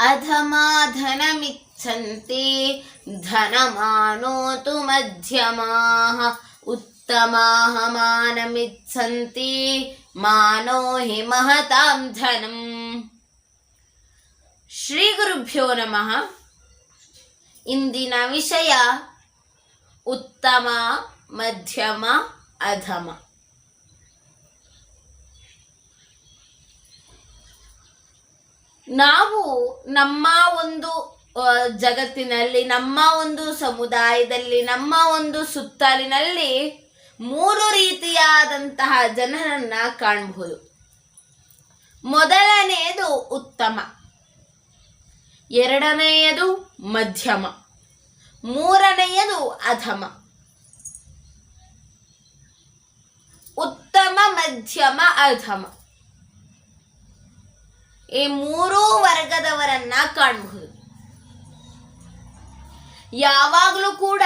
अधमा धनमिच्छन्ति धनमानोतु मध्यमाः उत्तमाः मानमिच्छन्ति मानो हि महतां धनम् ಶ್ರೀ ಗುರುಭ್ಯೋ ನಮಃ ಇಂದಿನ ವಿಷಯ ಉತ್ತಮ ಮಧ್ಯಮ ಅಧಮ ನಾವು ನಮ್ಮ ಒಂದು ಜಗತ್ತಿನಲ್ಲಿ, ನಮ್ಮ ಒಂದು ಸಮುದಾಯದಲ್ಲಿ, ನಮ್ಮ ಒಂದು ಸುತ್ತಲಿನಲ್ಲಿ ಮೂರು ರೀತಿಯಾದಂತಹ ಜನರನ್ನ ಕಾಣಬಹುದು. ಮೊದಲನೆಯದು ಉತ್ತಮ. ಎರಡನೆಯದು ಮಧ್ಯಮ. ಮೂರನೆಯದು ಅಧಮ. ಉತ್ತಮ, ಮಧ್ಯಮ, ಅಧಮ. ಈ ಮೂರೂ ವರ್ಗದವರನ್ನ ಕಾಣಬಹುದು. ಯಾವಾಗಲೂ ಕೂಡ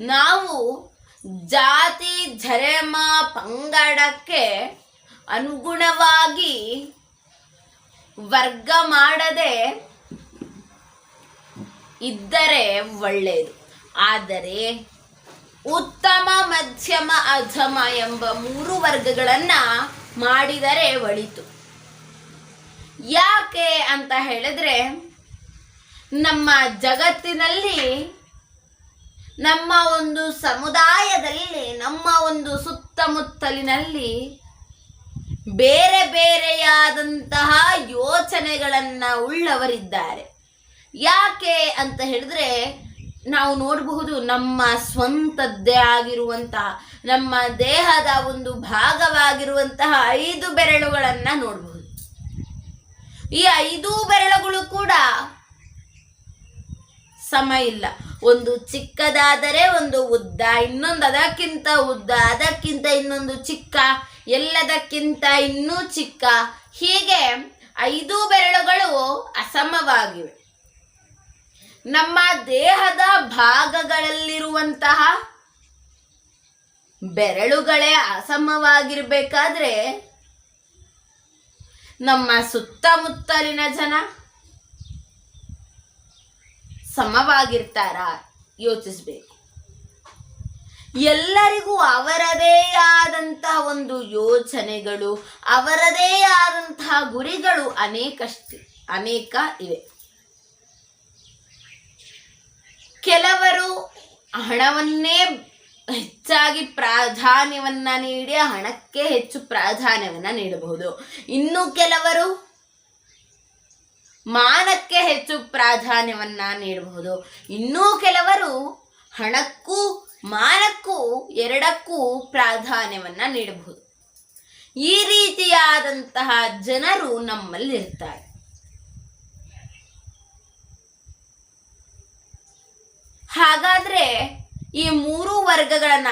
ನಾವು ಜಾತಿ, ಧರ್ಮ, ಪಂಗಡಕ್ಕೆ ಅನುಗುಣವಾಗಿ ವರ್ಗ ಮಾಡದೆ ಇದ್ದರೆ ಒಳ್ಳೆಯದು ಆದರೆ ಉತ್ತಮ, ಮಧ್ಯಮ, ಅಧಮ ಎಂಬ ಮೂರು ವರ್ಗಗಳನ್ನ ಮಾಡಿದರೆ ಒಳಿತು. ಯಾಕೆ ಅಂತ ಹೇಳಿದ್ರೆ, ನಮ್ಮ ಜಗತ್ತಿನಲ್ಲಿ ನಮ್ಮ ಒಂದು ಸಮುದಾಯದಲ್ಲಿ, ನಮ್ಮ ಒಂದು ಸುತ್ತಮುತ್ತಲಿನಲ್ಲಿ ಬೇರೆ ಬೇರೆಯಾದಂತಹ ಯೋಚನೆಗಳನ್ನು ಉಳ್ಳವರಿದ್ದಾರೆ. ಯಾಕೆ ಅಂತ ಹೇಳಿದ್ರೆ ನಾವು ನೋಡಬಹುದು ನಮ್ಮ ಸ್ವಂತದ್ದೇ ಆಗಿರುವಂತಹ ನಮ್ಮ ದೇಹದ ಒಂದು ಭಾಗವಾಗಿರುವಂತಹ ಐದು ಬೆರಳುಗಳನ್ನ ನೋಡಬಹುದು. ಈ ಐದು ಬೆರಳುಗಳು ಕೂಡ ಸಮ ಇಲ್ಲ. ಒಂದು ಚಿಕ್ಕದಾದರೆ ಒಂದು ಉದ್ದ, ಇನ್ನೊಂದು ಅದಕ್ಕಿಂತ ಉದ್ದ, ಅದಕ್ಕಿಂತ ಇನ್ನೊಂದು ಚಿಕ್ಕ, ಎಲ್ಲದಕ್ಕಿಂತ ಇನ್ನೂ ಚಿಕ್ಕ. ಹೀಗೆ ಐದು ಬೆರಳುಗಳು ಅಸಮವಾಗಿವೆ. ನಮ್ಮ ದೇಹದ ಭಾಗಗಳಲ್ಲಿರುವಂತಹ ಬೆರಳುಗಳೇ ಅಸಮವಾಗಿರ್ಬೇಕಾದ್ರೆ ನಮ್ಮ ಸುತ್ತಮುತ್ತಲಿನ ಜನ ಸಮವಾಗಿರ್ತಾರ ಯೋಚಿಸ್ಬೇಕು. ಎಲ್ಲರಿಗೂ ಅವರದೇ ಆದಂತಹ ಒಂದು ಯೋಚನೆಗಳು, ಅವರದೇ ಆದಂತಹ ಗುರಿಗಳು ಅನೇಕಷ್ಟು, ಅನೇಕ ಇವೆ. ಕೆಲವರು ಹಣವನ್ನೇ ಹೆಚ್ಚಾಗಿ ಪ್ರಾಧಾನ್ಯವನ್ನ ನೀಡಿ ಹಣಕ್ಕೆ ಹೆಚ್ಚು ಪ್ರಾಧಾನ್ಯವನ್ನ ನೀಡಬಹುದು. ಇನ್ನು ಕೆಲವರು ಮಾನಕ್ಕೆ ಹೆಚ್ಚು ಪ್ರಾಧಾನ್ಯವನ್ನ ನೀಡಬಹುದು. ಇನ್ನೂ ಕೆಲವರು ಹಣಕ್ಕೂ ಮಾನಕ್ಕೂ ಎರಡಕ್ಕೂ ಪ್ರಾಧಾನ್ಯವನ್ನ ನೀಡಬಹುದು. ಈ ರೀತಿಯಾದಂತಹ ಜನರು ನಮ್ಮಲ್ಲಿರ್ತಾರೆ. ಹಾಗಾದ್ರೆ ಈ ಮೂರು ವರ್ಗಗಳನ್ನ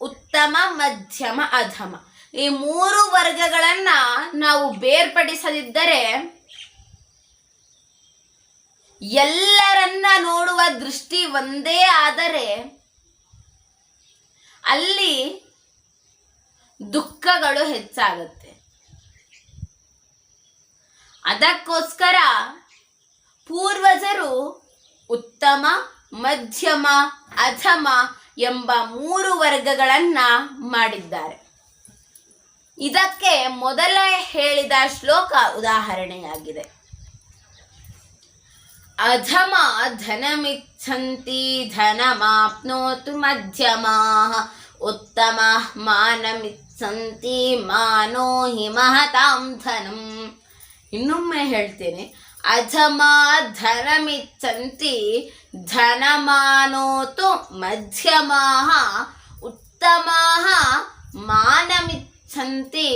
ಉತ್ತಮ, ಮಧ್ಯಮ, ಅಧಮ. ಈ ಮೂರು ವರ್ಗಗಳನ್ನ ನಾವು ಬೇರ್ಪಡಿಸದಿದ್ದರೆ ಎಲ್ಲರನ್ನ ನೋಡುವ ದೃಷ್ಟಿ ಒಂದೇ ಆದರೆ ಅಲ್ಲಿ ದುಃಖಗಳು ಹೆಚ್ಚಾಗುತ್ತೆ. ಅದಕ್ಕೋಸ್ಕರ ಪೂರ್ವಜರು ಉತ್ತಮ ಮಧ್ಯಮ, ಅಧಮ ಎಂಬ ಮೂರು ವರ್ಗಗಳನ್ನ ಮಾಡಿದ್ದಾರೆ. ಇದಕ್ಕೆ ಮೊದಲೇ ಹೇಳಿದ ಶ್ಲೋಕ ಉದಾಹರಣೆಯಾಗಿದೆ. ಅಧಮ ಧನಮಿಚ್ಛಂತಿ ಧನಮಾಪ್ನೋತು ಮಧ್ಯಮಾ, ಉತ್ತಮ ಮಾನಮಿಚ್ಛಂತಿ ಮಾನೋ ಹಿ ಮಹತಾಂ ಧನಂ. ಇನ್ನೊಮ್ಮೆ ಹೇಳ್ತೇನೆ ಅಧಮ धनमानोतु ಧನಮಾನೋತು उत्तमाः मानमिच्छन्ति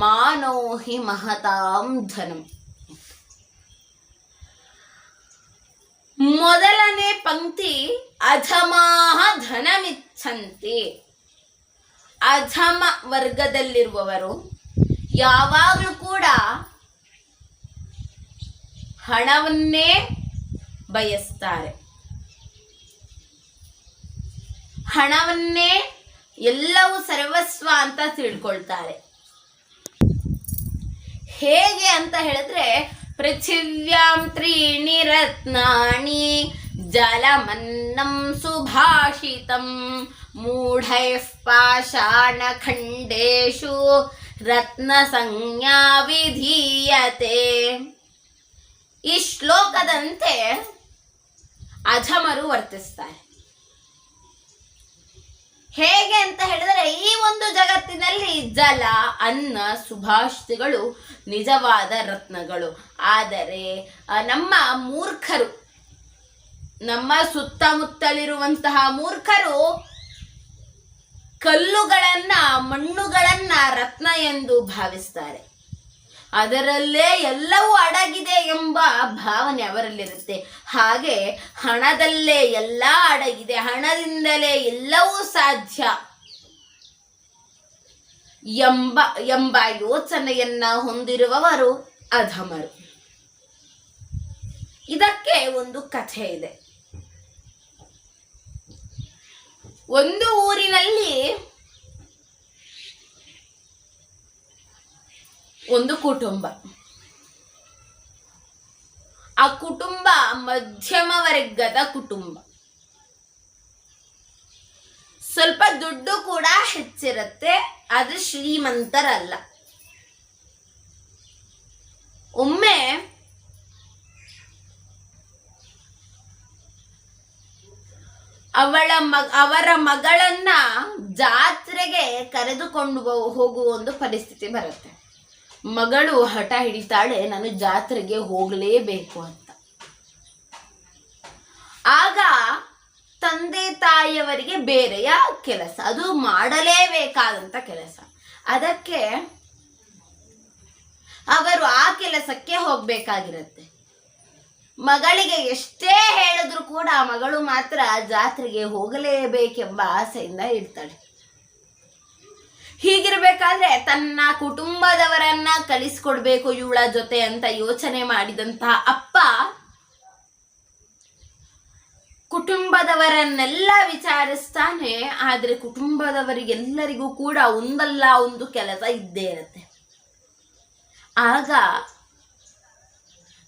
ಮಾನೋ ಹಿ ಮಹತಾಂ ಧನಂ. ಮೊದಲನೇ ಪಂಕ್ತಿ ಅಧಮಾಹ ಧನಮಿಚ್ಛಂತಿ ಅಧಮ ವರ್ಗದಲ್ಲಿರುವವರು ಯಾವಾಗಲೂ ಕೂಡ ಹಣವನ್ನೇ ಬಯಸ್ತಾರೆ. ಹಣವನ್ನೇ ಎಲ್ಲವೂ ಸರ್ವಸ್ವ ಅಂತ ತಿಳ್ಕೊಳ್ತಾರೆ. ಹೇಗೆ ಅಂತ ಹೇಳಿದ್ರೆ, ಪೃಥಿವ್ಯಾಂ ತ್ರೀಣಿ ರತ್ನಾಣಿ ಜಲಮನ್ನಂ ಸುಭಾಷಿತಂ ಪಾಷಾಣ ಪಾಷಾಣಖಂಡೇಶು ರತ್ನ ಸಂಜ್ಞಾ ವಿಧೀಯತೆ. ಈ ಶ್ಲೋಕದಂತೆ ಅಧಮರು ವರ್ತಿಸ್ತಾರೆ. ಹೇಗೆ ಅಂತ ಹೇಳಿದರೆ, ಈ ಒಂದು ಜಗತ್ತಿನಲ್ಲಿ ಜಲ, ಅನ್ನ, ಸುಭಾಷಿತಗಳು ನಿಜವಾದ ರತ್ನಗಳು. ಆದರೆ ನಮ್ಮ ಮೂರ್ಖರು, ನಮ್ಮ ಸುತ್ತಮುತ್ತಲಿರುವಂತಹ ಮೂರ್ಖರು ಕಲ್ಲುಗಳನ್ನ, ಮಣ್ಣುಗಳನ್ನ ರತ್ನ ಎಂದು ಭಾವಿಸ್ತಾರೆ. ಅದರಲ್ಲೇ ಎಲ್ಲವೂ ಅಡಗಿದೆ ಎಂಬ ಭಾವನೆ ಅವರಲ್ಲಿರುತ್ತೆ. ಹಾಗೆ ಹಣದಲ್ಲೇ ಎಲ್ಲ ಅಡಗಿದೆ. ಹಣದಿಂದಲೇ ಎಲ್ಲವೂ ಸಾಧ್ಯ ಎಂಬ ಎಂಬ ಯೋಚನೆಯನ್ನ ಹೊಂದಿರುವವರು ಅಧಮರು. ಇದಕ್ಕೆ ಒಂದು ಕಥೆ ಇದೆ. ಒಂದು ಊರಿನಲ್ಲಿ ಒಂದು ಕುಟುಂಬ. ಆ ಕುಟುಂಬ ಮಧ್ಯಮ ವರ್ಗದ ಕುಟುಂಬ. ಸ್ವಲ್ಪ ದುಡ್ಡು ಕೂಡ ಹೆಚ್ಚಿರುತ್ತೆ, ಆದ್ರೆ ಶ್ರೀಮಂತರಲ್ಲ. ಒಮ್ಮೆ ಅವಳ ಮಗ ಅವರ ಮಗಳನ್ನ ಜಾತ್ರೆಗೆ ಕರೆದುಕೊಂಡು ಹೋಗುವ ಒಂದು ಪರಿಸ್ಥಿತಿ ಬರುತ್ತೆ. ಮಗಳು ಹಠ ಹಿಡಿತಾಳೆ, ನಾನು ಜಾತ್ರೆಗೆ ಹೋಗಲೇಬೇಕು ಅಂತ. ಆಗ ತಂದೆ ತಾಯಿಯವರಿಗೆ ಬೇರೆಯ ಕೆಲಸ? ಅದು ಮಾಡಲೇಬೇಕಾದಂತ ಕೆಲಸ. ಅದಕ್ಕೆ ಅವರು ಆ ಕೆಲಸಕ್ಕೆ ಹೋಗ್ಬೇಕಾಗಿರತ್ತೆ. ಮಗಳಿಗೆ ಎಷ್ಟೇ ಹೇಳಿದ್ರು ಕೂಡ ಮಗಳು ಮಾತ್ರ ಜಾತ್ರೆಗೆ ಹೋಗಲೇಬೇಕೆಂಬ ಆಸೆಯಿಂದ ಇರ್ತಾಳೆ. ಹೀಗಿರ್ಬೇಕಾದ್ರೆ ತನ್ನ ಕುಟುಂಬದವರನ್ನ ಕಲಿಸ್ಕೊಡ್ಬೇಕು ಇವಳ ಜೊತೆ ಅಂತ ಯೋಚನೆ ಮಾಡಿದಂತಹ ಅಪ್ಪ ಕುಟುಂಬದವರನ್ನೆಲ್ಲ ವಿಚಾರಿಸ್ತಾನೆ, ಆದ್ರೆ ಕುಟುಂಬದವರಿಗೆಲ್ಲರಿಗೂ ಕೂಡ ಒಂದಲ್ಲ ಒಂದು ಕೆಲಸ ಇದ್ದೇ ಇರುತ್ತೆ. ಆಗ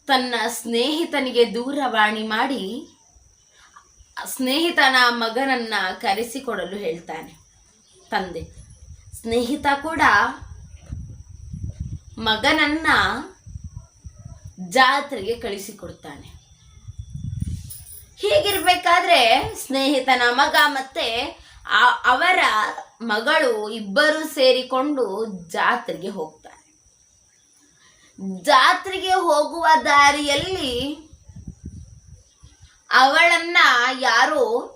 ತನ್ನ ಸ್ನೇಹಿತನಿಗೆ ದೂರವಾಣಿ ಮಾಡಿ, ಸ್ನೇಹಿತನ ಮಗನನ್ನ ಕರೆಸಿಕೊಡಲು ಹೇಳ್ತಾನೆ, ತಂದೆ. ಸ್ನೇಹಿತ ಕೂಡ ಮಗನನ್ನ ಜಾತ್ರೆಗೆ ಕಳಿಸಿಕೊಡ್ತಾನೆ. ಹೀಗಿರ್ಬೇಕಾದ್ರೆ ಸ್ನೇಹಿತನ ಮಗ ಮತ್ತೆ ಅವರ ಮಗಳು ಇಬ್ಬರು ಸೇರಿಕೊಂಡು ಜಾತ್ರೆಗೆ ಹೋಗ್ತಾರೆ. ಜಾತ್ರೆಗೆ ಹೋಗುವ ದಾರಿಯಲ್ಲಿ ಅವಳನ್ನ ಯಾರೋ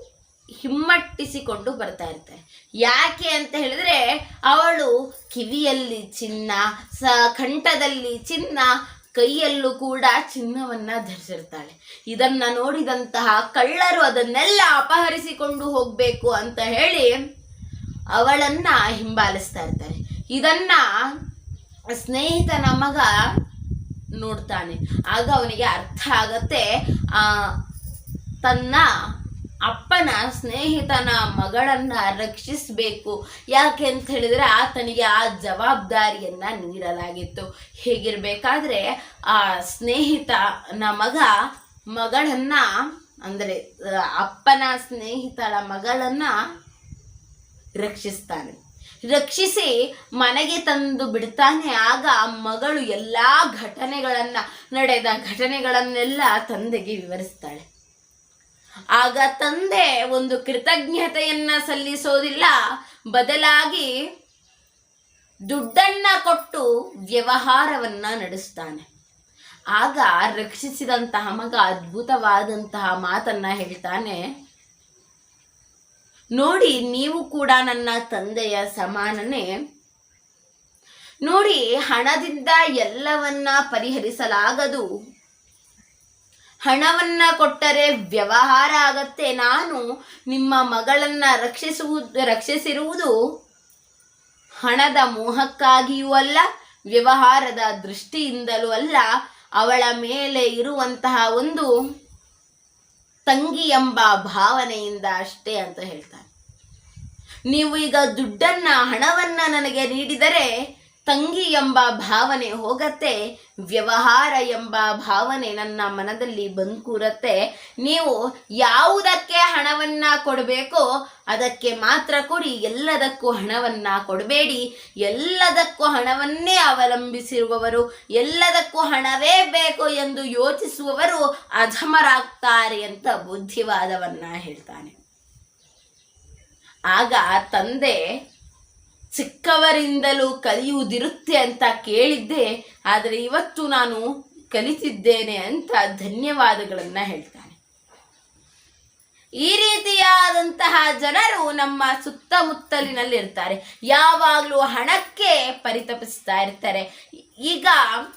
ಹಿಮ್ಮಟ್ಟಿಸಿಕೊಂಡು ಬರ್ತಾ ಇರ್ತಾರೆ ಯಾಕೆ ಅಂತ ಹೇಳಿದ್ರೆ, ಅವಳು ಕಿವಿಯಲ್ಲಿ ಚಿನ್ನ, ಸ, ಕಂಠದಲ್ಲಿ ಚಿನ್ನ, ಕೈಯಲ್ಲೂ ಕೂಡ ಚಿನ್ನವನ್ನ ಧರಿಸಿರ್ತಾಳೆ. ಇದನ್ನ ನೋಡಿದಂತಹ ಕಳ್ಳರು ಅದನ್ನೆಲ್ಲ ಅಪಹರಿಸಿಕೊಂಡು ಹೋಗ್ಬೇಕು ಅಂತ ಹೇಳಿ ಅವಳನ್ನ ಹಿಂಬಾಲಿಸ್ತಾ ಇರ್ತಾರೆ. ಇದನ್ನ ಸ್ನೇಹಿತನ ಮಗ ನೋಡ್ತಾನೆ. ಆಗ ಅವನಿಗೆ ಅರ್ಥ ಆಗತ್ತೆ, ಆ, ತನ್ನ ಅಪ್ಪನ ಸ್ನೇಹಿತನ ಮಗಳನ್ನ ರಕ್ಷಿಸಬೇಕು. ಯಾಕೆ ಅಂತ ಹೇಳಿದ್ರೆ ಆತನಿಗೆ ಆ ಜವಾಬ್ದಾರಿಯನ್ನ ನೀಡಲಾಗಿತ್ತು. ಹೇಗಿರ್ಬೇಕಾದ್ರೆ ಆ ಸ್ನೇಹಿತನ ಮಗ ಮಗಳನ್ನ, ಅಂದ್ರೆ ಅಪ್ಪನ ಸ್ನೇಹಿತಳ ಮಗಳನ್ನ ರಕ್ಷಿಸ್ತಾನೆ. ರಕ್ಷಿಸಿ ಮನೆಗೆ ತಂದು ಬಿಡ್ತಾನೆ. ಆಗ ಆ ಮಗಳು ಎಲ್ಲಾ ಘಟನೆಗಳನ್ನ, ನಡೆದ ಘಟನೆಗಳನ್ನೆಲ್ಲ ತಂದೆಗೆ ವಿವರಿಸ್ತಾಳೆ. ಆಗ ತಂದೆ ಒಂದು ಕೃತಜ್ಞತೆಯನ್ನ ಸಲ್ಲಿಸೋದಿಲ್ಲ. ಬದಲಾಗಿ ದುಡ್ಡನ್ನ ಕೊಟ್ಟು ವ್ಯವಹಾರವನ್ನ ನಡೆಸ್ತಾನೆ. ಆಗ ರಕ್ಷಿಸಿದಂತಹ ಮಗ ಅದ್ಭುತವಾದಂತಹ ಮಾತನ್ನ ಹೇಳ್ತಾನೆ, ನೋಡಿ, ನೀವು ಕೂಡ ನನ್ನ ತಂದೆಯ ಸಮಾನನೇ. ನೋಡಿ, ಹಣದಿಂದ ಎಲ್ಲವನ್ನ ಪರಿಹರಿಸಲಾಗದು. ಹಣವನ್ನ ಕೊಟ್ಟರೆ ವ್ಯವಹಾರ ಆಗತ್ತೆ. ನಾನು ನಿಮ್ಮ ಮಗಳನ್ನ ರಕ್ಷಿಸುವುದು, ರಕ್ಷಿಸಿರುವುದು ಹಣದ ಮೋಹಕ್ಕಾಗಿಯೂ ಅಲ್ಲ, ವ್ಯವಹಾರದ ದೃಷ್ಟಿಯಿಂದಲೂ ಅಲ್ಲ, ಅವಳ ಮೇಲೆ ಇರುವಂತಹ ಒಂದು ತಂಗಿ ಎಂಬ ಭಾವನೆಯಿಂದ ಅಷ್ಟೇ ಅಂತ ಹೇಳ್ತಾನೆ. ನೀವು ಈಗ ದುಡ್ಡನ್ನ, ಹಣವನ್ನ ನನಗೆ ನೀಡಿದರೆ ತಂಗಿ ಎಂಬ ಭಾವನೆ ಹೋಗತ್ತೆ, ವ್ಯವಹಾರ ಎಂಬ ಭಾವನೆ ನನ್ನ ಮನದಲ್ಲಿ ಬಂದ್ಕೂರತ್ತೆ. ನೀವು ಯಾವುದಕ್ಕೆ ಹಣವನ್ನ ಕೊಡಬೇಕೋ ಅದಕ್ಕೆ ಮಾತ್ರ ಕೊಡಿ, ಎಲ್ಲದಕ್ಕೂ ಹಣವನ್ನ ಕೊಡಬೇಡಿ. ಎಲ್ಲದಕ್ಕೂ ಹಣವನ್ನೇ ಅವಲಂಬಿಸಿರುವವರು, ಎಲ್ಲದಕ್ಕೂ ಹಣವೇ ಬೇಕು ಎಂದು ಯೋಚಿಸುವವರು ಅಧಮರಾಗ್ತಾರೆ ಅಂತ ಬುದ್ಧಿವಾದವನ್ನ ಹೇಳ್ತಾನೆ. ಆಗ ತಂದೆ ಚಿಕ್ಕವರಿಂದಲೂ ಕಲಿಯುವುದಿರುತ್ತೆ ಅಂತ ಕೇಳಿದ್ದೆ, ಆದರೆ ಇವತ್ತು ನಾನು ಕಲಿತಿದ್ದೇನೆ ಅಂತ ಧನ್ಯವಾದಗಳನ್ನ ಹೇಳ್ತಾನೆ. ಈ ರೀತಿಯಾದಂತಹ ಜನರು ನಮ್ಮ ಸುತ್ತಮುತ್ತಲಿನಲ್ಲಿರ್ತಾರೆ. ಯಾವಾಗಲೂ ಹಣಕ್ಕೆ ಪರಿತಪಿಸ್ತಾ ಇರ್ತಾರೆ. ಈಗ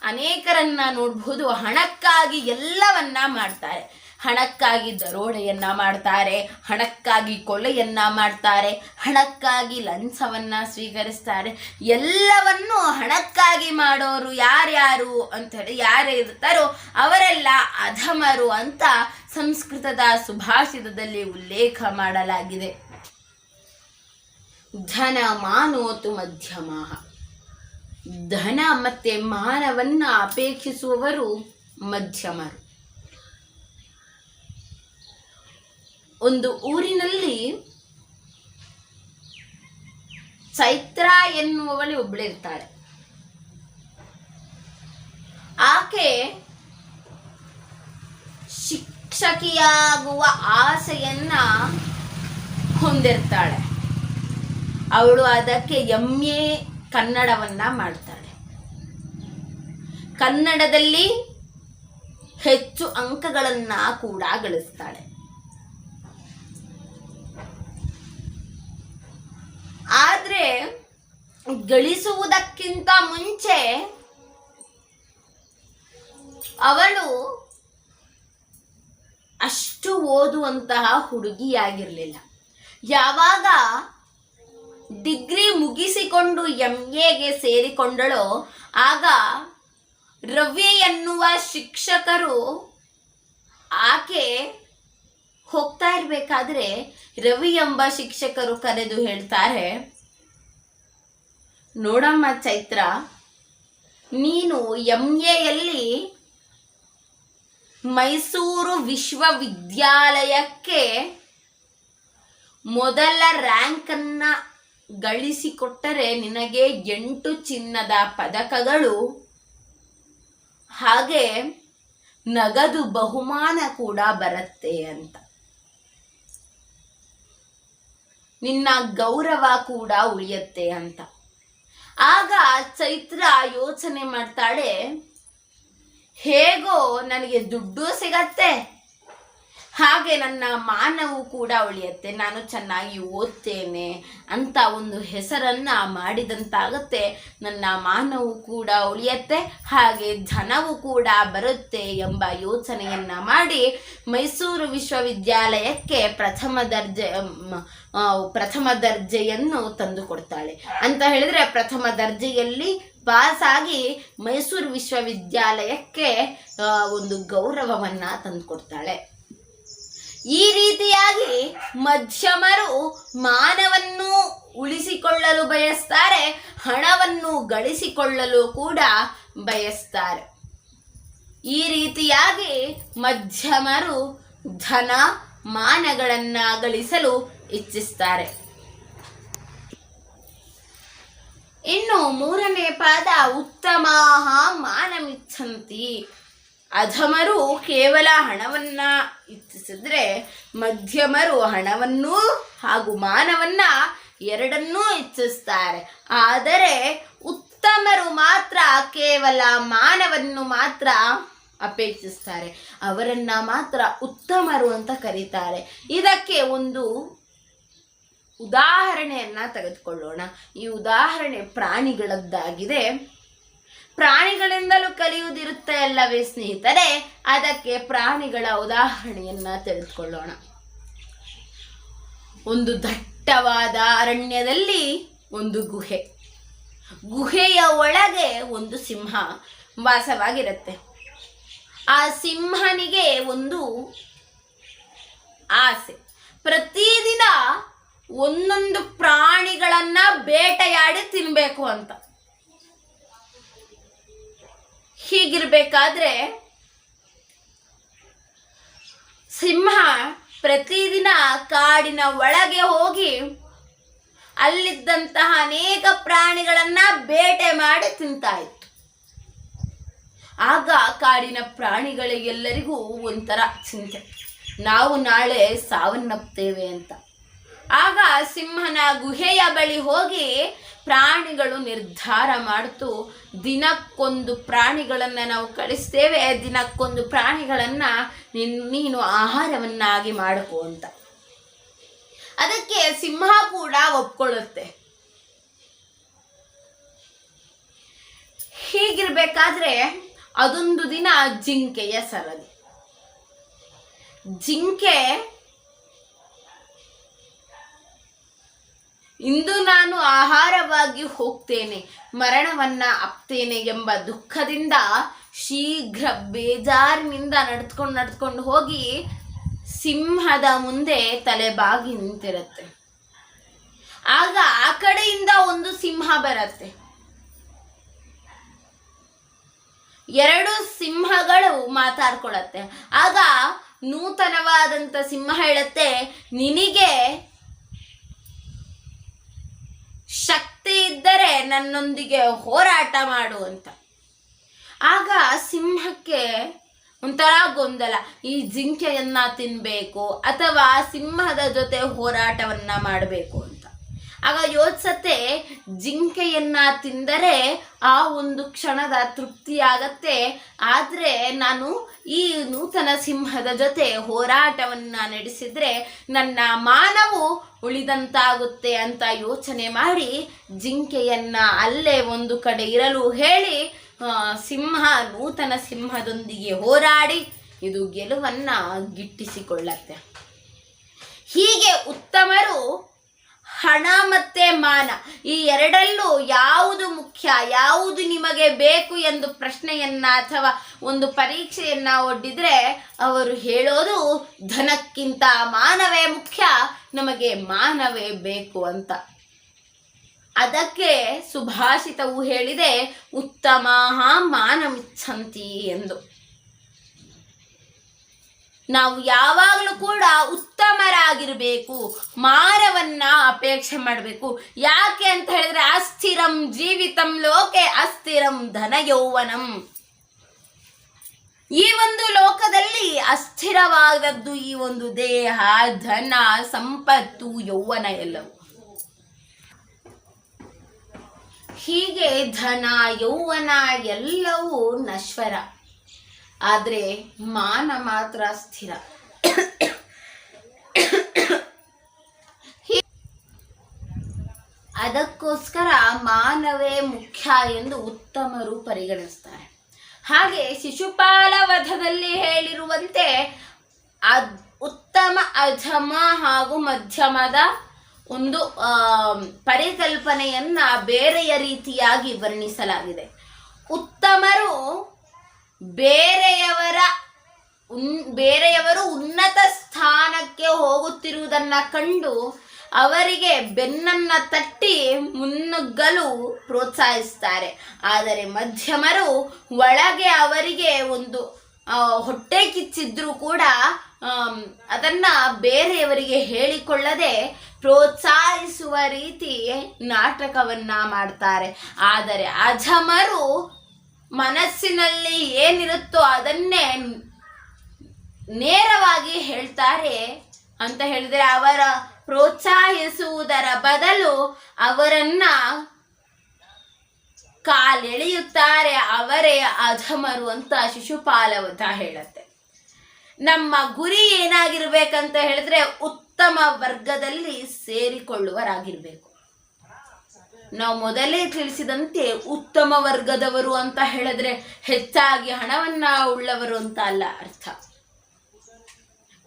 ಅನೇಕರನ್ನ ನೋಡಬಹುದು ಹಣಕ್ಕಾಗಿ ಎಲ್ಲವನ್ನ ಮಾಡ್ತಾರೆ. ಹಣಕ್ಕಾಗಿ ದರೋಡೆಯನ್ನ ಮಾಡ್ತಾರೆ, ಹಣಕ್ಕಾಗಿ ಕೊಲೆಯನ್ನ ಮಾಡ್ತಾರೆ, ಹಣಕ್ಕಾಗಿ ಲಂಚವನ್ನ ಸ್ವೀಕರಿಸ್ತಾರೆ. ಎಲ್ಲವನ್ನು ಹಣಕ್ಕಾಗಿ ಮಾಡೋರು ಯಾರ್ಯಾರು ಅಂತ ಹೇಳಿ ಯಾರು ಇರ್ತಾರೋ ಅವರೆಲ್ಲ ಅಧಮರು ಅಂತ ಸಂಸ್ಕೃತದ ಸುಭಾಷಿತದಲ್ಲಿ ಉಲ್ಲೇಖ ಮಾಡಲಾಗಿದೆ. ಧನ ಮಾನೋತು ಮಧ್ಯಮ. ಧನ ಮತ್ತೆ ಮಾನವನ್ನ ಅಪೇಕ್ಷಿಸುವವರು ಮಧ್ಯಮರು. ಒಂದು ಊರಿನಲ್ಲಿ ಚೈತ್ರ ಎನ್ನುವವಳು ಒಬ್ಬಳಿರ್ತಾಳೆ ಆಕೆ ಶಿಕ್ಷಕಿಯಾಗುವ ಆಸೆಯನ್ನ ಹೊಂದಿರ್ತಾಳೆ. ಅವಳು ಅದಕ್ಕೆ ಎಂ ಎ ಕನ್ನಡವನ್ನ ಮಾಡ್ತಾಳೆ. ಕನ್ನಡದಲ್ಲಿ ಹೆಚ್ಚು ಅಂಕಗಳನ್ನ ಕೂಡ ಗಳಿಸ್ತಾಳೆ. ಗಳಿಸುವುದಕ್ಕಿಂತ ಮುಂಚೆ ಅವಳು ಅಷ್ಟು ಓದುವಂತಹ ಹುಡುಗಿಯಾಗಿರಲಿಲ್ಲ. ಯಾವಾಗ ಡಿಗ್ರಿ ಮುಗಿಸಿಕೊಂಡು ಎಂ ಎಗೆ ಸೇರಿಕೊಂಡಳೋ ಆಗ ರವಿ ಎನ್ನುವ ಶಿಕ್ಷಕರು ಆಕೆ ಹೋಗ್ತಾ ಇರಬೇಕಾದ್ರೆ ರವಿ ಎಂಬ ಶಿಕ್ಷಕರು ಕರೆದು ಹೇಳ್ತಾರೆ ನೋಡಮ್ಮ ಚೈತ್ರ, ನೀನು ಎಂ ಎಯಲ್ಲಿ ಮೈಸೂರು ವಿಶ್ವವಿದ್ಯಾಲಯಕ್ಕೆ ಮೊದಲ ರ್ಯಾಂಕನ್ನು ಗಳಿಸಿಕೊಟ್ಟರೆ ನಿನಗೆ ಎಂಟು ಚಿನ್ನದ ಪದಕಗಳು. ಹಾಗೆ ನಗದು ಬಹುಮಾನ ಕೂಡ ಬರುತ್ತೆ ಅಂತ. ನಿನ್ನ ಗೌರವ ಕೂಡ ಉಳಿಯತ್ತೆ ಅಂತ. ಆಗ ಚೈತ್ರ ಯೋಚನೆ ಮಾಡ್ತಾಳೆ, ಹೇಗೋ ನನಗೆ ದುಡ್ಡು ಸಿಗತ್ತೆ, ಹಾಗೆ ನನ್ನ ಮಾನವು ಕೂಡ ಉಳಿಯತ್ತೆ, ನಾನು ಚೆನ್ನಾಗಿ ಓದ್ತೇನೆ ಅಂತ ಒಂದು ಹೆಸರನ್ನ ಮಾಡಿದಂತಾಗುತ್ತೆ, ನನ್ನ ಮಾನವು ಕೂಡ ಉಳಿಯತ್ತೆ, ಹಾಗೆ ಧನವು ಕೂಡ ಬರುತ್ತೆ ಎಂಬ ಯೋಚನೆಯನ್ನ ಮಾಡಿ ಮೈಸೂರು ವಿಶ್ವವಿದ್ಯಾಲಯಕ್ಕೆ ಪ್ರಥಮ ದರ್ಜೆ ಪ್ರಥಮ ದರ್ಜೆಯನ್ನು ತಂದುಕೊಡ್ತಾಳೆ ಅಂತ ಹೇಳಿದ್ರೆ ಪ್ರಥಮ ದರ್ಜೆಯಲ್ಲಿ ಪಾಸ್ ಆಗಿ ಮೈಸೂರು ವಿಶ್ವವಿದ್ಯಾಲಯಕ್ಕೆ ಒಂದು ಗೌರವವನ್ನ ತಂದುಕೊಡ್ತಾಳೆ ಈ ರೀತಿಯಾಗಿ ಮಧ್ಯಮರು ಮಾನವನ್ನು ಉಳಿಸಿಕೊಳ್ಳಲು ಬಯಸ್ತಾರೆ, ಹಣವನ್ನು ಗಳಿಸಿಕೊಳ್ಳಲು ಕೂಡ ಬಯಸ್ತಾರೆ. ಈ ರೀತಿಯಾಗಿ ಮಧ್ಯಮರು ಧನ ಮಾನಗಳನ್ನ ಗಳಿಸಲು ಇಚ್ಛಿಸ್ತಾರೆ. ಇನ್ನು ಮೂರನೇ ಪಾದ ಉತ್ತಮಾಹ ಮಾನಮಿಚ್ಛಂತಿ. ಅಧಮರು ಕೇವಲ ಹಣವನ್ನ ಇಚ್ಛಿಸಿದ್ರೆ ಮಧ್ಯಮರು ಹಣವನ್ನೂ ಹಾಗೂ ಮಾನವನ್ನ ಎರಡನ್ನೂ ಇಚ್ಛಿಸ್ತಾರೆ. ಆದರೆ ಉತ್ತಮರು ಮಾತ್ರ ಕೇವಲ ಮಾನವನ್ನು ಮಾತ್ರ ಅಪೇಕ್ಷಿಸ್ತಾರೆ. ಅವರನ್ನ ಮಾತ್ರ ಉತ್ತಮರು ಅಂತ ಕರೀತಾರೆ. ಇದಕ್ಕೆ ಒಂದು ಉದಾಹರಣೆಯನ್ನ ತೆಗೆದುಕೊಳ್ಳೋಣ. ಈ ಉದಾಹರಣೆ ಪ್ರಾಣಿಗಳದ್ದಾಗಿದೆ. ಪ್ರಾಣಿಗಳಿಂದಲೂ ಕಲಿಯುವುದಿರುತ್ತೆ ಅಲ್ಲವೇ ಸ್ನೇಹಿತರೆ? ಅದಕ್ಕೆ ಪ್ರಾಣಿಗಳ ಉದಾಹರಣೆಯನ್ನ ತೆಗೆದುಕೊಳ್ಳೋಣ. ಒಂದು ದಟ್ಟವಾದ ಅರಣ್ಯದಲ್ಲಿ ಒಂದು ಗುಹೆ. ಗುಹೆಯ ಒಳಗೆ ಒಂದು ಸಿಂಹ ವಾಸವಾಗಿರುತ್ತೆ. ಆ ಸಿಂಹನಿಗೆ ಒಂದು ಆಸೆ. ಪ್ರತಿದಿನ ಒಂದೊಂದು ಪ್ರಾಣಿಗಳನ್ನ ಬೇಟೆಯಾಡಿ ತಿನ್ಬೇಕು ಅಂತ. ಹೀಗಿರ್ಬೇಕಾದ್ರೆ ಸಿಂಹ ಪ್ರತಿದಿನ ಕಾಡಿನ ಒಳಗೆ ಹೋಗಿ ಅಲ್ಲಿದ್ದಂತಹ ಅನೇಕ ಪ್ರಾಣಿಗಳನ್ನ ಬೇಟೆ ಮಾಡಿ ತಿಂತಾ ಇತ್ತು. ಆಗ ಕಾಡಿನ ಪ್ರಾಣಿಗಳಿಗೆಲ್ಲರಿಗೂ ಒಂಥರ ಚಿಂತೆ. ನಾವು ನಾಳೆ ಸಾವನ್ನಪ್ತೇವೆ ಅಂತ. ಆಗ ಸಿಂಹನ ಗುಹೆಯ ಬಳಿ ಹೋಗಿ ಪ್ರಾಣಿಗಳು ನಿರ್ಧಾರ ಮಾಡ್ತು, ದಿನಕ್ಕೊಂದು ಪ್ರಾಣಿಗಳನ್ನು ನಾವು ಕಳಿಸ್ತೇವೆ, ದಿನಕ್ಕೊಂದು ಪ್ರಾಣಿಗಳನ್ನ ನೀನ್- ನೀನು ಆಹಾರವನ್ನಾಗಿ ಮಾಡಕು ಅಂತ. ಅದಕ್ಕೆ ಸಿಂಹ ಕೂಡ ಒಪ್ಕೊಳ್ಳುತ್ತೆ. ಹೀಗಿರ್ಬೇಕಾದ್ರೆ ಅದೊಂದು ದಿನ ಜಿಂಕೆಯ ಸರದಿ. ಜಿಂಕೆ ಇಂದು ನಾನು ಆಹಾರವಾಗಿ ಹೋಗ್ತೇನೆ, ಮರಣವನ್ನ ಅಪ್ತೇನೆ ಎಂಬ ದುಃಖದಿಂದ ಶೀಘ್ರ ಬೇಜಾರಿನಿಂದ ನಡ್ಕೊಂಡು ನಡ್ಕೊಂಡು ಹೋಗಿ ಸಿಂಹದ ಮುಂದೆ ತಲೆಬಾಗಿ ನಿಂತಿರುತ್ತೆ. ಆಗ ಆ ಕಡೆಯಿಂದ ಒಂದು ಸಿಂಹ ಬರುತ್ತೆ. ಎರಡು ಸಿಂಹಗಳು ಮಾತಾಡ್ಕೊಳತ್ತೆ. ಆಗ ನೂತನವಾದಂತ ಸಿಂಹ ಹೇಳುತ್ತೆ, ನಿನಗೆ ಶಕ್ತಿ ಇದ್ದರೆ ನನ್ನೊಂದಿಗೆ ಹೋರಾಟ ಮಾಡು ಅಂತ. ಆಗ ಸಿಂಹಕ್ಕೆ ಒಂಥರ ಗೊಂದಲ. ಈ ಜಿಂಕೆಯನ್ನ ತಿನ್ಬೇಕು ಅಥವಾ ಸಿಂಹದ ಜೊತೆ ಹೋರಾಟವನ್ನ ಮಾಡಬೇಕು ಆಗ ಯೋಚಿಸತ್ತೆ ಜಿಂಕೆಯನ್ನ ತಿಂದರೆ ಆ ಒಂದು ಕ್ಷಣದ ತೃಪ್ತಿಯಾಗತ್ತೆ ಆದರೆ ನಾನು ಈ ನೂತನ ಸಿಂಹದ ಜೊತೆ ಹೋರಾಟವನ್ನ ನಡೆಸಿದರೆ ನನ್ನ ಮಾನವು ಉಳಿದಂತಾಗುತ್ತೆ ಅಂತ ಯೋಚನೆ ಮಾಡಿ ಜಿಂಕೆಯನ್ನ ಅಲ್ಲೇ ಒಂದು ಕಡೆ ಇರಲು ಹೇಳಿ ಸಿಂಹ, ನೂತನ ಸಿಂಹದೊಂದಿಗೆ ಹೋರಾಡಿ ಇದು ಗೆಲುವನ್ನ ಗಿಟ್ಟಿಸಿಕೊಳ್ಳತ್ತೆ. ಹೀಗೆ ಉತ್ತಮರು ಹಣ ಮತ್ತೆ ಮಾನ, ಈ ಎರಡಲ್ಲೂ ಯಾವುದು ಮುಖ್ಯ, ಯಾವುದು ನಿಮಗೆ ಬೇಕು ಎಂದು ಪ್ರಶ್ನೆಯನ್ನ ಅಥವಾ ಒಂದು ಪರೀಕ್ಷೆಯನ್ನ ಒಡ್ಡಿದ್ರೆ ಅವರು ಹೇಳೋದು ಧನಕ್ಕಿಂತ ಮಾನವೇ ಮುಖ್ಯ, ನಮಗೆ ಮಾನವೇ ಬೇಕು ಅಂತ. ಅದಕ್ಕೆ ಸುಭಾಷಿತವು ಹೇಳಿದೆ, ಉತ್ತಮ ಮಾನವಿಚ್ಛಂತಿ ಎಂದು. ನಾವು ಯಾವಾಗಲೂ ಕೂಡ ಉತ್ತಮರಾಗಿರಬೇಕು, ಮಾರವನ್ನ ಅಪೇಕ್ಷೆ ಮಾಡಬೇಕು. ಯಾಕೆ ಅಂತ ಹೇಳಿದ್ರೆ ಅಸ್ಥಿರಂ ಜೀವಿತಂ ಲೋಕೆ, ಅಸ್ಥಿರಂ ಧನ ಯೌವನಂ ಈ ಒಂದು ಲೋಕದಲ್ಲಿ ಅಸ್ಥಿರವಾದದ್ದು ಈ ಒಂದು ದೇಹ, ಧನ, ಸಂಪತ್ತು, ಯೌವನ ಎಲ್ಲವು. ಹೀಗೆ ಧನ, ಯೌವನ ಎಲ್ಲವೂ ನಶ್ವರ. ಆದರೆ ಮಾನ ಮಾತ್ರ ಸ್ಥಿರ. ಅದಕ್ಕೋಸ್ಕರ ಮಾನವೇ ಮುಖ್ಯ ಎಂದು ಉತ್ತಮರು ಪರಿಗಣಿಸ್ತಾರೆ. ಹಾಗೆ ಶಿಶುಪಾಲ ವಧದಲ್ಲಿ ಹೇಳಿರುವಂತೆ ಅದ್ ಉತ್ತಮ ಅಧಮ ಹಾಗೂ ಮಧ್ಯಮದ ಒಂದು ಪರಿಕಲ್ಪನೆಯನ್ನ ಬೇರೆಯ ರೀತಿಯಾಗಿ ವರ್ಣಿಸಲಾಗಿದೆ. ಉತ್ತಮರು ಬೇರೆಯವರ ಉನ್, ಬೇರೆಯವರು ಉನ್ನತ ಸ್ಥಾನಕ್ಕೆ ಹೋಗುತ್ತಿರುವುದನ್ನು ಕಂಡು ಅವರಿಗೆ ಬೆನ್ನನ್ನು ತಟ್ಟಿ ಮುನ್ನುಗ್ಗಲು ಪ್ರೋತ್ಸಾಹಿಸ್ತಾರೆ. ಆದರೆ ಮಧ್ಯಮರು ಒಳಗೆ ಅವರಿಗೆ ಒಂದು ಹೊಟ್ಟೆ ಕಿಚ್ಚಿದ್ರೂ ಕೂಡ ಅದನ್ನ ಬೇರೆಯವರಿಗೆ ಹೇಳಿಕೊಳ್ಳದೆ ಪ್ರೋತ್ಸಾಹಿಸುವ ರೀತಿ ನಾಟಕವನ್ನ ಮಾಡ್ತಾರೆ. ಆದರೆ ಅಧಮರು ಮನಸ್ಸಿನಲ್ಲಿ ಏನಿರುತ್ತೋ ಅದನ್ನೇ ನೇರವಾಗಿ ಹೇಳ್ತಾರೆ ಅಂತ ಹೇಳಿದ್ರೆ ಅವರ ಪ್ರೋತ್ಸಾಹಿಸುವುದರ ಬದಲು ಅವರನ್ನ ಕಾಲೆಳೆಯುತ್ತಾರೆ ಅವರೇ ಅಧಮರು ಅಂತ ಶಿಶುಪಾಲವತ ಹೇಳತ್ತೆ. ನಮ್ಮ ಗುರಿ ಏನಾಗಿರ್ಬೇಕಂತ ಹೇಳಿದ್ರೆ ಉತ್ತಮ ವರ್ಗದಲ್ಲಿ ಸೇರಿಕೊಳ್ಳುವರಾಗಿರ್ಬೇಕು. ನಾವು ಮೊದಲೇ ತಿಳಿಸಿದಂತೆ ಉತ್ತಮ ವರ್ಗದವರು ಅಂತ ಹೇಳಿದ್ರೆ ಹೆಚ್ಚಾಗಿ ಹಣವನ್ನ ಉಳ್ಳವರು ಅಂತ ಅಲ್ಲ ಅರ್ಥ.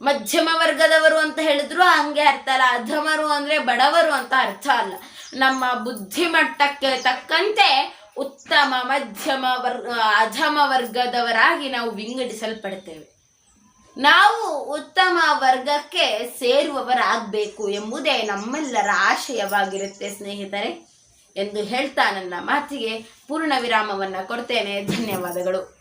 ಮಧ್ಯಮ ವರ್ಗದವರು ಅಂತ ಹೇಳಿದ್ರು ಹಂಗೆ ಅರ್ಥ ಅಲ್ಲ. ಅಧಮರು ಅಂದ್ರೆ ಬಡವರು ಅಂತ ಅರ್ಥ ಅಲ್ಲ. ನಮ್ಮ ಬುದ್ಧಿಮಟ್ಟಕ್ಕೆ ತಕ್ಕಂತೆ ಉತ್ತಮ, ಮಧ್ಯಮ ವರ್ಗ ಅಧಮ ವರ್ಗದವರಾಗಿ ನಾವು ವಿಂಗಡಿಸಲ್ಪಡ್ತೇವೆ. ನಾವು ಉತ್ತಮ ವರ್ಗಕ್ಕೆ ಸೇರುವವರಾಗಬೇಕು ಎಂಬುದೇ ನಮ್ಮೆಲ್ಲರ ಆಶಯವಾಗಿರುತ್ತೆ ಸ್ನೇಹಿತರೆ. ಎಂದು ಹೇಳ್ತಾ ನನ್ನ ಮಾತಿಗೆ ಪೂರ್ಣ ವಿರಾಮವನ್ನು ಕೊಡ್ತೇನೆ. ಧನ್ಯವಾದಗಳು.